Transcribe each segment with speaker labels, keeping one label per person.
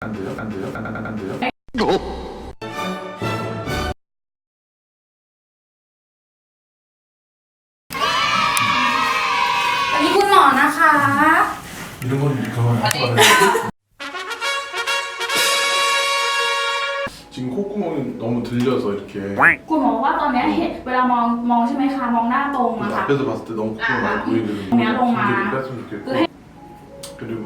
Speaker 1: 안 돼요? 안 돼요? 안, 안, 안 돼요?
Speaker 2: อันนี้คุณหมอนะคะ
Speaker 1: 이런 건 그만 하지 말아요. 지금 콧구멍이 너무 들려서 이렇게
Speaker 2: คุณหมอว่าตอนเนี้ยเห็นเวลามองมองใช่ไหมคะมองหน้าตรงอะ
Speaker 1: 근데
Speaker 2: ค่ะ
Speaker 1: 앞에서 봤을 때 너무 콧구멍 많이 보이거든요.
Speaker 2: 그냥 롱아.
Speaker 1: 중계를 뺐으면 좋겠고 그리고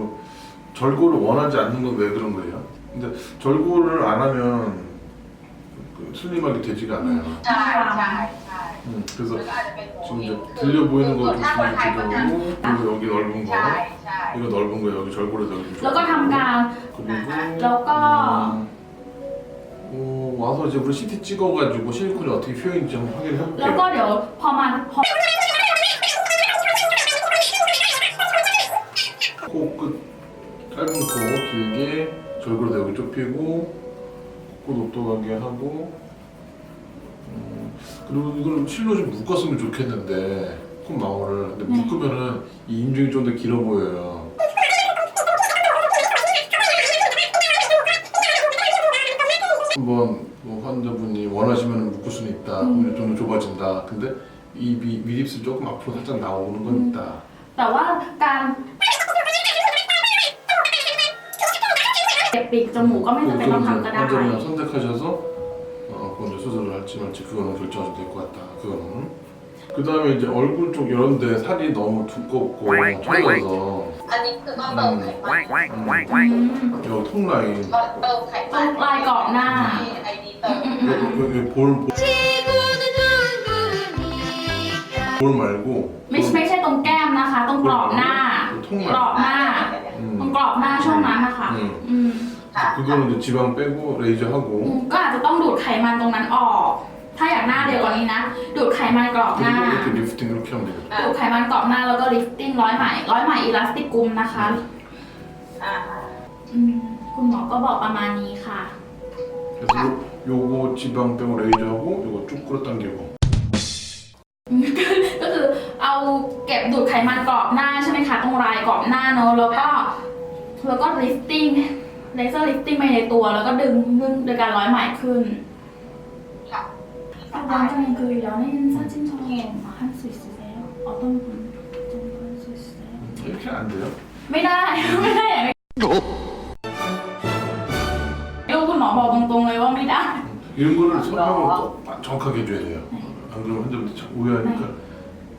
Speaker 1: 절골을 원하지 않는 건 왜 그런 거예요? 근데 절골을 안 하면 그 슬림하게 되지가 않아요.
Speaker 3: ใช่ใช่ใช่
Speaker 1: 음, 그래서
Speaker 3: มันก็อาจจะเป็นโง
Speaker 1: 지금
Speaker 3: เห้ง
Speaker 1: 이제 들려 보이는 거
Speaker 3: ส่วน
Speaker 1: 좀
Speaker 3: ถ้าคนไทยก็จะ
Speaker 1: 들려고 그리고 여기 넓은
Speaker 3: ใช่
Speaker 1: 거
Speaker 3: ใช่
Speaker 1: 이거 넓은 거 여기 절골에서 여기
Speaker 2: แล้วก็ทำการ
Speaker 1: 그리고
Speaker 2: แล้วก็
Speaker 1: 음, 어, 와서 이제 우리 CT 찍어가지고 실리콘이 어떻게 표현인지 한번 확인을
Speaker 2: แล้วก็
Speaker 1: 해볼게요.
Speaker 2: เดี๋ยวพอมาพอ
Speaker 1: 짧은 코 길게 절골에서 여기 좁히고 코 높도하게 하고 음, 그리고 이걸 실로 좀 묶었으면 좋겠는데 콧망울을 근데
Speaker 2: 네.
Speaker 1: 묶으면은 이 인중이 좀 더 길어 보여요. 한번 뭐 환자분이 원하시면 묶을 수는 있다. 오히려 좀 더 좁아진다. 근데 이 미, 미립스 조금 앞으로 살짝 나오는 건 있다.
Speaker 2: แต่ว่าการ ปีกจมูกก็ไม่จำเป็นต้องทำก็ได้
Speaker 1: 환자분이 선택하셔서 어, 그건 이제 수술을 할지 말지 그거는 결정하셔도 될 것 같다. 그거는. 그 다음에 이제 얼굴 쪽 이런데 살이 너무 두껍고 쪄서
Speaker 3: อันนี้คือต้องเติมไขมัน
Speaker 2: อืม
Speaker 1: 여기 턱 라인
Speaker 3: ก็เติมไขมัน
Speaker 2: ลายกรอบหน้า
Speaker 3: ที่ไอดีเติม
Speaker 1: 여기, 여기 볼, 볼, 볼 말고
Speaker 2: ไม่ไม่ใช่ตรงแก้มนะคะ ตรงกรอบหน้า
Speaker 1: 통
Speaker 2: กรอบ
Speaker 1: 라인.
Speaker 2: หน้า ตรง
Speaker 1: 음.
Speaker 2: กรอบหน้าช่วงนั้นนะคะ
Speaker 1: อืม
Speaker 2: อืม
Speaker 1: 그거는 이제 지방 빼고 레이저
Speaker 2: อื
Speaker 1: 하고
Speaker 2: มก็อาจจะต้องดูดไขมันตรงนั้นออก ถ้าอยากหน้าเดียวกว่านี้นะ ดูดไขมันกรอบหน้า
Speaker 1: 그리고 이렇게 리프팅 이렇게 하면 되겠다.
Speaker 2: ดูดไขมันกรอบหน้าแล้วก็ลิฟติ้งร้อยไหมร้อยไหมอีลาสติกกลุมนะคะ
Speaker 3: อ่า
Speaker 2: อืมคุณหมอก็บอกประมาณนี้ค่ะ
Speaker 1: 그래서 요, 요거 지방 빼고 레이저 하고 요거 쭉 끌어당기고
Speaker 2: เอาเก็บดูดไขมันกรอบหน้าใช่ไหมคะตรงรายกรอบหน้าเนอะแล้วก็แล้วก็ลิฟติ้งเลเซอร์ลิฟติ้งไปในตัว แล้วก็ดึงดึงโดยการร้อยไหมขึ้น
Speaker 3: ค่ะ
Speaker 2: 완전히 그 연예인 사진처럼 할 수 있으세요? 어떤 분 정도 할 수 있으세요?
Speaker 1: 이렇게 안 돼요?
Speaker 2: ไม่ได้ ไม่ได้อย่างนี้เดี๋ยวคุณหมอบอกตรงๆเลยว่าไม่ได้
Speaker 1: 이런 거를 설명을 꼭 정확하게 해줘야 돼요. 안 그러면 환자분들 참 오해하니까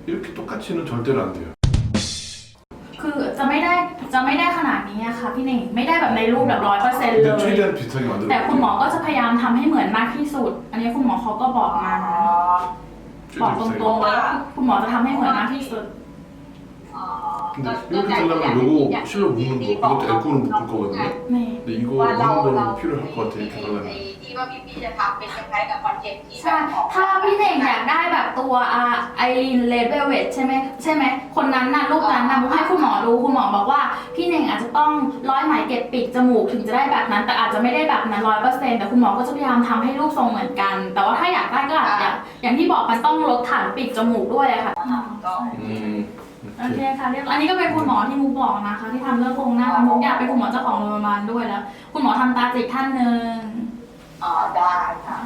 Speaker 1: 이렇게 똑같이는 절대로 안 돼요.
Speaker 2: คือจะไม่ได้จะไม่ได้ขนาดนี้อะค่ะพี่เน่งไม่ได้แบบในรูปแบบร้อยเปอร์เซ็นต์เล
Speaker 1: 근데
Speaker 2: ย
Speaker 1: 최대한 비슷하게 만들어
Speaker 2: แต่คุณหมอก็จะพยายามทำให้เหมือนมากที่สุด อันนี้คุณหมอเขาก็บอกมา
Speaker 3: อ๋อ
Speaker 2: บอก
Speaker 1: 최대한
Speaker 2: ต
Speaker 1: 비슷하게.
Speaker 2: รงๆเลยว่าคุณหมอจะทำให้เหมือนมากที่สุด
Speaker 3: อ๋อ
Speaker 1: 근데 이렇게 하려면 요거 실로 묶는 거 그것도 에코는 묶을 거거든요.
Speaker 2: นี่
Speaker 1: 근데 이거
Speaker 3: ว่าเราเรา
Speaker 1: 하는 거 필요할 것 같아 이렇게
Speaker 3: ไอ้
Speaker 1: 하려면.
Speaker 3: ที่ว่าพี่พี่จะทำเป็นคล้ายๆกับคอนเทนต์ที่แบ
Speaker 2: ใช่
Speaker 3: บออก
Speaker 2: ถ้าพี่เน่งอยากได้แบบตัวอาไอรีนเลดเวลเวทใช่ไหมใช่ไหม คนนั้นน่ะรูปนั้นนะมุกให้คุณหมอดูคุณหมอบอกว่า พี่เน่งอาจจะต้องร้อยไหมเก็บปีกจมูกถึงจะได้แบบนั้น แต่อาจจะไม่ได้แบบนั้นร้อยเปอร์เซ็นต์แต่คุณหมอก็จะพยายามทำให้รูปทรงเหมือนกัน แต่ว่าถ้าอยากได้ก็อาจจะอย่างที่บอกมันต้องลดฐานปีกจมูกด้วยอะค่ะ
Speaker 3: ก็
Speaker 1: 음,
Speaker 2: โอเค
Speaker 1: 이렇게.
Speaker 2: ค่ะเรียบร้อยอันนี้ก็เป็นคุณหมอที่มุกบอกนะคะ ที่ทำเรื่องโครงหน้ามุกอยากเป็นคุณหมอเจ้าของโรงพยาบาลด้วยแล้ว คุณหมอทำตาจิกท่านหนึ่ง
Speaker 3: อ๋อได้ค่ะ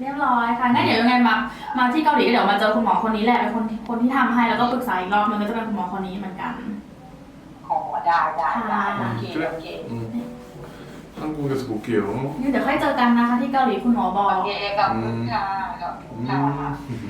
Speaker 2: เรียบร้อยค่ะงั้นเดี๋ยวยังไงมา มาที่เกาหลีก็เดี๋ยวมาเจอคุณหมอคนนี้แหละ เป็นคนที่คนที่ทำให้แล้วก็ปรึกษาอีกรอบนึงก็จะเป็นคุณหมอคนนี้เหมือนกัน
Speaker 3: ขอได้ได้ได้โอเคโอเค
Speaker 1: 음. 한국에서 볼게요.
Speaker 2: งั้นเดี๋ยวค่อยเจอกันนะคะที่เกาหลีคุณหมอบอก
Speaker 3: โอเคขอบคุณค่ะขอบคุณค่ะ
Speaker 1: 음.